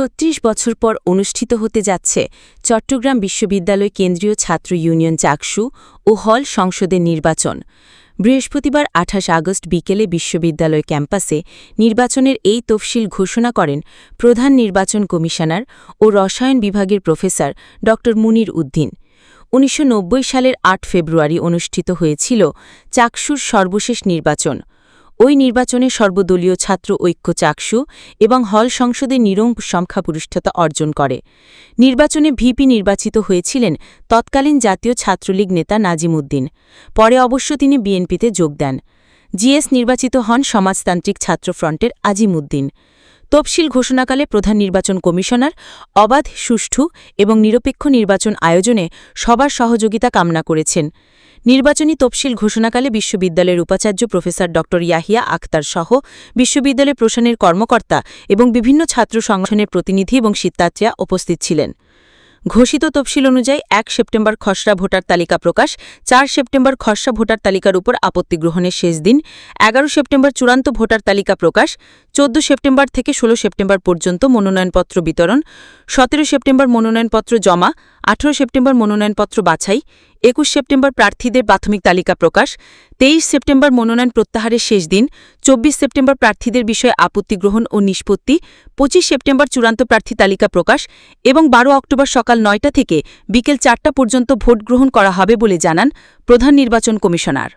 ছত্রিশ বছর পর অনুষ্ঠিত হতে যাচ্ছে চট্টগ্রাম বিশ্ববিদ্যালয় কেন্দ্রীয় ছাত্র ইউনিয়ন চাকসু ও হল সংসদের নির্বাচন। বৃহস্পতিবার আঠাশ আগস্ট বিকেলে বিশ্ববিদ্যালয় ক্যাম্পাসে নির্বাচনের এই তফসিল ঘোষণা করেন প্রধান নির্বাচন কমিশনার ও রসায়ন বিভাগের প্রফেসর ড মুনির উদ্দিন। উনিশশো নব্বই সালের আট ফেব্রুয়ারি অনুষ্ঠিত হয়েছিল চাকসুর সর্বশেষ নির্বাচন। ওই নির্বাচনে সর্বদলীয় ছাত্র ঐক্য চাকসু এবং হল সংসদে নিরঙ্ক সংখ্যাপুরুষতা অর্জন করে। নির্বাচনে ভিপি নির্বাচিত হয়েছিলেন তৎকালীন জাতীয় ছাত্রলীগ নেতা নাজিম উদ্দিন। পরে অবশ্য তিনি বিএনপিতে যোগ দেন। জিএস নির্বাচিত হন সমাজতান্ত্রিক ছাত্রফ্রন্টের আজিম উদ্দিন। তফসিল ঘোষণাকালে প্রধান নির্বাচন কমিশনার, অবাধ, সুষ্ঠু এবং নিরপেক্ষ নির্বাচন আয়োজনে সবার সহযোগিতা কামনা করেছেন। নির্বাচনী তফসিল ঘোষণাকালে বিশ্ববিদ্যালয়ের উপাচার্য প্রফেসর ড ইয়াহিয়া আখতার সহ বিশ্ববিদ্যালয় প্রশাসনের কর্মকর্তা এবং বিভিন্ন ছাত্র সংগঠনের প্রতিনিধি এবং সিদ্ধার্থীরা উপস্থিত ছিলেন। ঘোষিত তফসিল অনুযায়ী এক সেপ্টেম্বর খসড়া ভোটার তালিকা প্রকাশ, চার সেপ্টেম্বর খসড়া ভোটার তালিকার উপর আপত্তি গ্রহণের শেষ দিন, এগারো সেপ্টেম্বর চূড়ান্ত ভোটার তালিকা প্রকাশ, চোদ্দ সেপ্টেম্বর থেকে ষোলো সেপ্টেম্বর পর্যন্ত মনোনয়নপত্র বিতরণ, সতেরো সেপ্টেম্বর মনোনয়নপত্র জমা আঠারো সেপ্টেম্বর মনোনয়নপত্র বাছাই, একুশ সেপ্টেম্বর প্রার্থীদের প্রাথমিক তালিকা প্রকাশ, তেইশ সেপ্টেম্বর মনোনয়ন প্রত্যাহারের শেষ দিন, চব্বিশ সেপ্টেম্বর প্রার্থীদের বিষয়ে আপত্তি গ্রহণ ও নিষ্পত্তি, পঁচিশ সেপ্টেম্বর চূড়ান্ত প্রার্থী তালিকা প্রকাশ এবং বারো অক্টোবর সকাল নয়টা থেকে বিকেল চারটা পর্যন্ত ভোট গ্রহণ করা হবে বলে জানান প্রধান নির্বাচন কমিশনার।